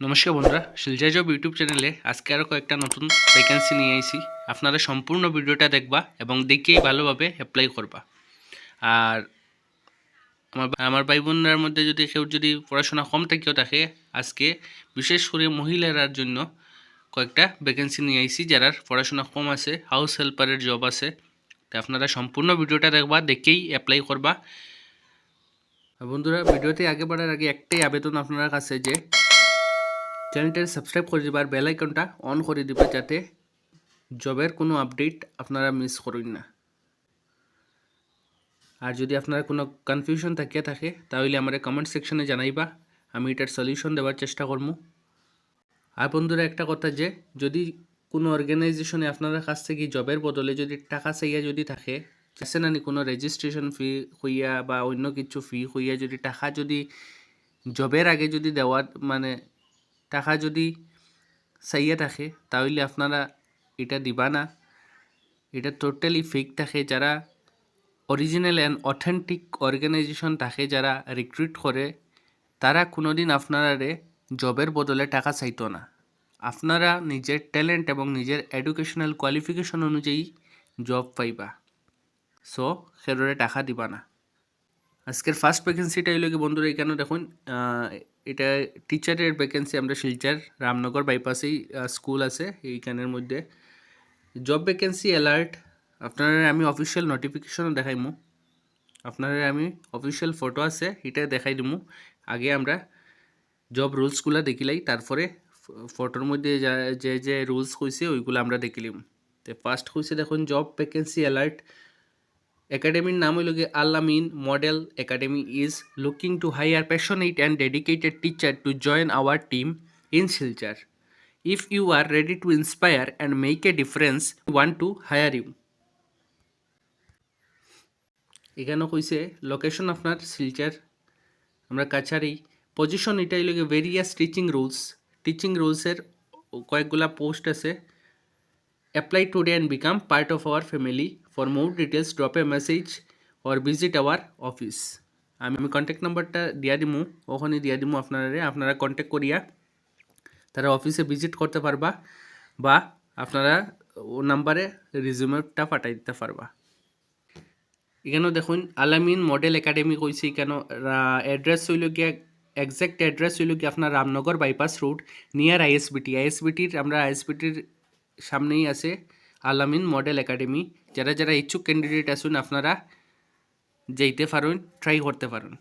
নমস্কার বন্ধুরা শিলজা job YouTube চ্যানেলে আজকে আরও কয়েকটা নতুন ভ্যাকেন্সি নিয়ে আইছি। আপনারা সম্পূর্ণ ভিডিওটা দেখবা এবং দেখেই ভালোভাবে অ্যাপ্লাই করবা। আর আমার আমার ভাই বোনদের মধ্যে যদি কেউ যদি পড়াশোনা কম থেকেও থাকে, আজকে বিশেষ করে মহিলারার জন্য কয়েকটা ভ্যাকেন্সি নিয়ে আইছি যারা পড়াশোনা কম আছে হাউস হেল্পারের জব আছে। তো আপনারা সম্পূর্ণ ভিডিওটা দেখবা, দেখেই অ্যাপ্লাই করবা। বন্ধুরা ভিডিওতে আগে বাড়ার আগে একটাই আবেদন আপনার কাছে যে চ্যানেলটা সাবস্ক্রাইব করে দিবা আর বেল আইকনটা অন করে দিবা যাতে জবের কোনো আপডেট আপনারা মিস করেন না। আর যদি আপনার কোনো কনফিউশন থাকিয়া থাকে, তাহলে আমার কমেন্ট সেকশনে জানাইবা। আমি এটার সলিউশন দেওয়ার চেষ্টা করব আর বন্ধুরা, একটা কথা যে, যদি কোনো অর্গানাইজেশনে আপনারা কাছ থেকে জবের বদলে যদি টাকা চাইয়া যদি থাকে আছে নি কোনো রেজিস্ট্রেশন ফি হইয়া বা অন্য কিছু ফি হইয়া যদি টাকা যদি জবের আগে যদি দেওয়া মানে টাকা যদি চাইয়া থাকে, তাহলে আপনারা এটা দিবা না। এটা টোটালি ফেক থাকে। যারা অরিজিনাল অ্যান্ড অথেন্টিক অর্গানাইজেশন থাকে, যারা রিক্রুট করে, তারা কোনোদিন আপনারারে জবের বদলে টাকা চাইতো না। আপনারা নিজের ট্যালেন্ট এবং নিজের এডুকেশনাল কোয়ালিফিকেশন অনুযায়ী জব পাইবা। সো সেররে টাকা দিবা না। আজকের ফার্স্ট ভ্যাকেন্সিটা হইল কি, বন্ধুরা, এখানে দেখুন এটা টিচারের ভ্যাকেন্সি আমরা শিলচার রামনগর বাইপাসেই স্কুল আছে এইখানের মধ্যে। জব ভ্যাকেন্সি অ্যালার্ট আপনারা আমি অফিসিয়াল নোটিফিকেশনও দেখাইমু আপনারা আমি অফিসিয়াল ফটো আছে, এটা দেখাই দিমু। আগে আমরা জব রুলসগুলো দেখিলাই তারপরে ফটোর মধ্যে যা- যে যে রুলস হয়েছে ওইগুলো আমরা দেখিলাম তো ফার্স্ট হয়েছে দেখুন জব ভ্যাকেন্সি অ্যালার্ট একাডেমির নাম হইল গিয়ে Alamin model academy is looking to hire passionate and dedicated teacher to join our team in Silchar. If you are ready to inspire and make a difference want to hire you এখানে কইছে location আপনার শিলচার। আমরা কাছারি। Position এটাই লাগে various teaching roles teaching রুলসের কয়েকগুলা post আছে। Apply today and become part of our family for more details drop a message or visit our office আমি কন্ট্যাক্ট নাম্বারটা দিয়া দিমু। ওখানে দিয়া দিমু আপনারা আপনারা কন্ট্যাক্ট করিয়া তারা অফিসে ভিজিট করতে পারবা বা আপনারা ও নাম্বারে রিজিউমেটা পাঠাই দিতে পারবা। এখানেও দেখুন, আলামিন মডেল একাডেমি কইছে এখানে অ্যাড্রেস হইল গিয়া এক্সাক্ট অ্যাড্রেস হইল কি আপনার Ramnagar bypass road near ISBT আইএসবিটির আমরা আইএসবিটির সামনেই আছে আলামিন মডেল একাডেমি। যারা যারা ইচ্ছুক ক্যান্ডিডেট আসুন, আপনারা যেতে পারুন ট্রাই করতে পারুন।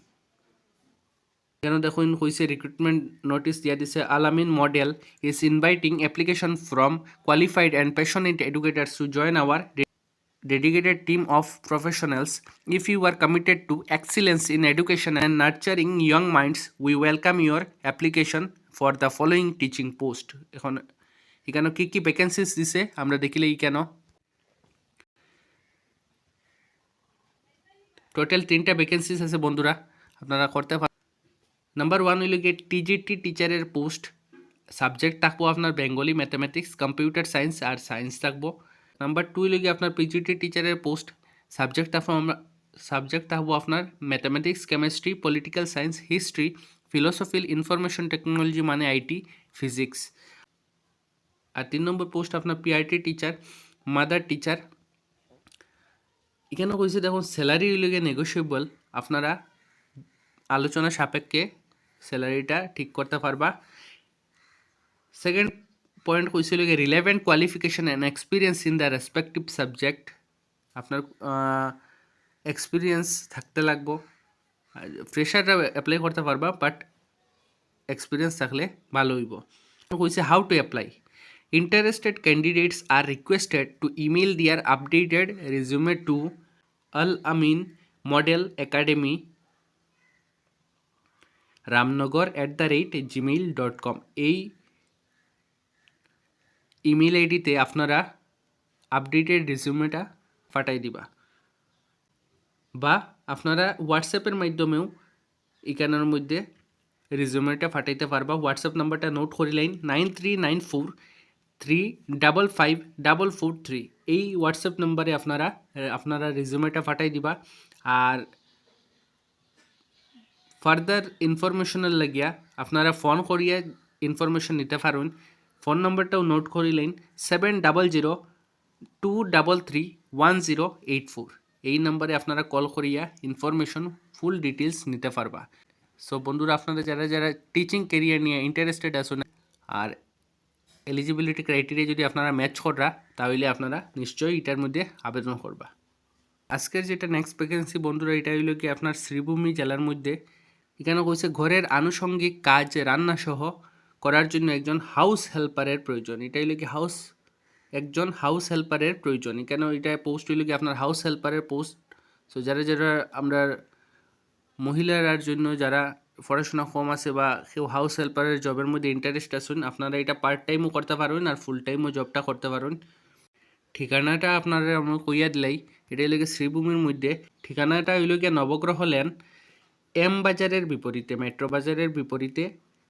কেন দেখুন হয়েছে রিক্রুটমেন্ট নোটিশ দিয়া দিছে Alamin model. Is inviting application from qualified and passionate educator to join our dedicated team of professionals if you are committed to excellence in education and nurturing young minds we welcome your application for the following teaching post এখন এখন কি কি vacancies দিছে? আমরা দেখিলেই কেন? Total তিনটা vacancies আছে বন্ধুরা, আপনারা করতে পারেন নাম্বার ওয়ান হইল গিয়ে টিজিটি টিচারের পোস্ট সাবজেক্ট থাকব আপনার বেঙ্গলি ম্যাথামেটিক্স কম্পিউটার সায়েন্স আর সায়েন্স থাকব। নাম্বার টু হইল গিয়ে আপনার পিজিটি টিচারের পোস্ট সাবজেক্ট থাকব আমরা সাবজেক্ট থাকব আপনার mathematics chemistry political science history philosophy information technology মানে আইটি ফিজিক্স আর তিন নম্বর পোস্ট আপনার পিআইটি টিচার মাদার টিচার এখানে কইছে দেখুন স্যালারি গিয়ে নেগোসিয়েবল আপনারা আলোচনা সাপেক্ষে স্যালারিটা ঠিক করতে পারবা। সেকেন্ড পয়েন্ট কইছিল কি relevant qualification and experience in the respective subject আপনার এক্সপিরিয়েন্স থাকতে লাগবো। ফ্রেশাররা অ্যাপ্লাই করতে পারবা বাট এক্সপিরিয়েন্স থাকলে ভালো হইব। কইছে how to apply interested candidates are requested to email their updated resume to Al Amin model academy Ramnagar at the rate Gmail dot com এই ইমেল আইডিতে আপনারা আপডেটেড রেজিউমেটা পাঠাই দিবা। বা আপনারা হোয়াটসঅ্যাপের মাধ্যমেও এখানের মধ্যে রেজিউমেটা পাঠাইতে পারবা। হোয়াটসঅ্যাপ নাম্বারটা note করিলাইন nine three nine four three double five double four three এই হোয়াটসঅ্যাপ নাম্বারে আপনারা আপনারা রেজিউমেটা পাঠাই দিবা। আর ফার্দার ইনফরমেশনের লাগিয়া আপনারা ফোন করিয়া ইনফরমেশন নিতে পারুন। ফোন নম্বরটাও নোট করিলেন seven double zero two double three one zero eight four এই নম্বরে আপনারা কল করিয়া ইনফরমেশন ফুল ডিটেলস নিতে পারবা। সো বন্ধুরা, আপনারা যারা যারা টিচিং কেরিয়ার নিয়ে ইন্টারেস্টেড আসুন আর এলিজিবিলিটি ক্রাইটেরিয়া যদি আপনারা ম্যাচ করা, তাহলে আপনারা নিশ্চয়ই এটার মধ্যে আবেদন করবা। আজকের যেটা নেক্সট ভ্যাকেন্সি বন্ধুরা, এটা হইল কি আপনার শ্রীভূমি জেলার মধ্যে। এখানে কইছে, ঘরের আনুষঙ্গিক কাজ, রান্না সহ করার জন্য একজন হাউস হেল্পারের প্রয়োজন। এটা হইল কি হাউস একজন হাউস হেল্পারের প্রয়োজন। কেন এটা পোস্ট হইল কি আপনার হাউস হেল্পারের পোস্ট সো যারা যারা আমরা মহিলার জন্য, যারা পড়াশোনা কম আছে বা কেউ হাউস হেল্পারের জবের মধ্যে ইন্টারেস্ট আসুন আপনারা এটা পার্ট টাইমও করতে পারবেন আর ফুল টাইমও জবটা করতে পারবেন। ঠিকানাটা আপনারা আমরা কইয়া দিলাই, এটা হইল শ্রীভূমির মধ্যে। ঠিকানাটা হইল গিয়ে নবগ্রহ লেন এম বাজারের বিপরীতে মেট্রো বাজারের বিপরীতে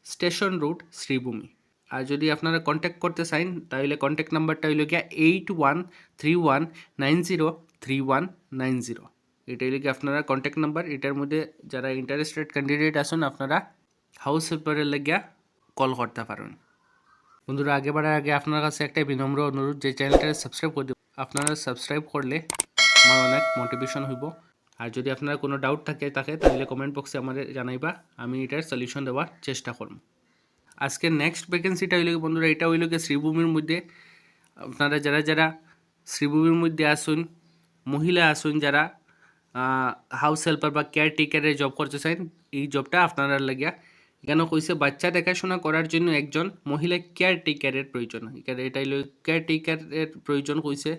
স্টেশন রুট শ্রীভূমি। আর যদি আপনারা কন্ট্যাক্ট করতে চান তাহলে কন্ট্যাক্ট নাম্বারটা হইল গিয়া eight one three one nine zero three one nine zero এটা গিয়ে আপনারা কন্ট্যাক্ট নাম্বার এটার মধ্যে যারা ইন্টারেস্টেড ক্যান্ডিডেট আসুন আপনারা হাউস হেল্পারের লাগিয়া কল করতে পারেন। বন্ধুরা, আগে বাড়ার আগে আপনার কাছে একটা বিনম্র অনুরোধ, যে চ্যানেলটা সাবস্ক্রাইব করে দেব আপনারা সাবস্ক্রাইব করলে আমার অনেক মোটিভেশন হইব। আর যদি আপনার কোনো ডাউট থাকে থাকে, তাহলে কমেন্ট বক্সে আমাদের জানাইবা। আমি এটার সলিউশন দেওয়ার চেষ্টা করব। আজকে নেক্সট ভ্যাকেন্সিটা হইল বন্ধুরা, এটা হইল কি শ্রীভূমির মধ্যে। আপনারা যারা যারা শ্রীভূমির মধ্যে আসুন মহিলা আসুন যারা হাউস হেল্পার বা কেয়ার টেকারের জব করতে চান এই জবটা আপনারা লাগিয়া। এখানে কইছে, বাচ্চা দেখাশোনা করার জন্য একজন মহিলা কেয়ার টেকারের প্রয়োজন। এখানে এটা হইল কেয়ার টেকারের প্রয়োজন কইছে,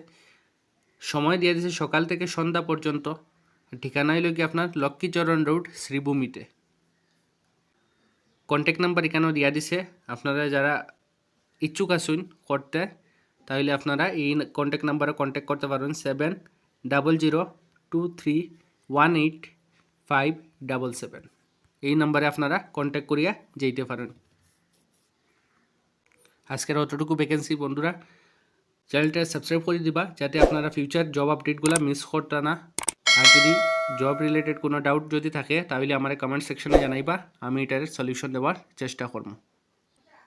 সময় দিয়ে দিয়েছে সকাল থেকে সন্ধ্যা পর্যন্ত। ঠিকানা হইল কি আপনার? লক্ষ্মীচরণ রোড শ্রীভূমিতে। কন্ট্যাক্ট নাম্বার এখানেও দিয়া দিছে। আপনারা যারা ইচ্ছুক আসুন করতে, তাহলে আপনারা এই কন্ট্যাক্ট নাম্বারে কন্ট্যাক্ট করতে পারবেন। Seven double zero two three one eight five double seven এই নাম্বারে আপনারা কন্ট্যাক্ট করিয়া যেতে পারেন। আজকের অতটুকু ভ্যাকেন্সি বন্ধুরা চ্যানেলটা সাবস্ক্রাইব করে দিবা, যাতে আপনারা ফিউচার জব আপডেটগুলো মিস করতে না। আর যদি জব রিলেটেড কোনো ডাউট যদি থাকে, তাহলে আমার কমেন্ট সেকশনে জানাইবা, আমি এটার সলিউশন দেওয়ার চেষ্টা করব।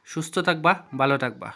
সুস্থ থাকবা, ভালো থাকবা।